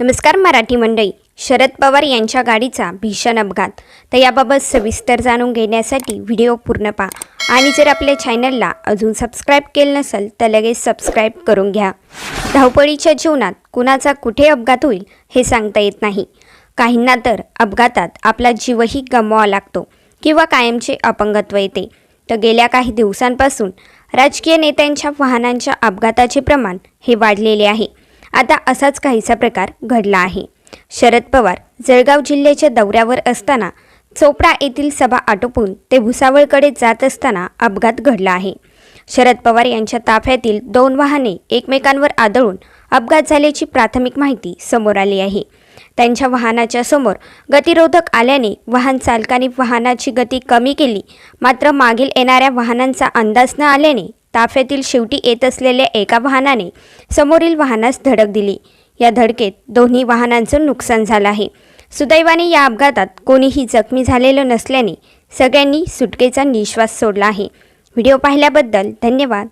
नमस्कार मराठी मंडळी. शरद पवार यांच्या गाडीचा भीषण अपघात. तर याबाबत सविस्तर जाणून घेण्यासाठी व्हिडिओ पूर्ण पहा. आणि जर आपल्या चॅनलला अजून सबस्क्राईब केलं नसेल तर लगेच सबस्क्राईब करून घ्या. धावपळीच्या जीवनात कुणाचा कुठे अपघात होईल हे सांगता येत नाही. काहींना तर अपघातात आपला जीवही गमवावा लागतो किंवा कायमचे अपंगत्व येते. तर गेल्या काही दिवसांपासून राजकीय नेत्यांच्या वाहनांच्या अपघाताचे प्रमाण हे वाढलेले आहे. आता असाच काहीसा प्रकार घडला आहे. शरद पवार जळगाव जिल्ह्याच्या दौऱ्यावर असताना चोपडा येथील सभा आटोपून ते भुसावळकडे जात असताना अपघात घडला आहे. शरद पवार यांच्या ताफ्यातील दोन वाहने एकमेकांवर आदळून अपघात झाल्याची प्राथमिक माहिती समोर आली आहे. त्यांच्या वाहनाच्या समोर गतिरोधक आल्याने वाहन चालकाने वाहनाची गती कमी केली मात्र मागील येणाऱ्या वाहनांचा अंदाज न आल्याने ताफ्यातील शेवटी येत असलेल्या एका वाहनाने समोरील वाहनास धडक दिली. या धडकेत दोन्ही वाहनांचं नुकसान झालं आहे. सुदैवाने या अपघातात कोणीही जखमी झालेलं नसल्याने सगळ्यांनी सुटकेचा निश्वास सोडला आहे. व्हिडिओ पाहिल्याबद्दल धन्यवाद.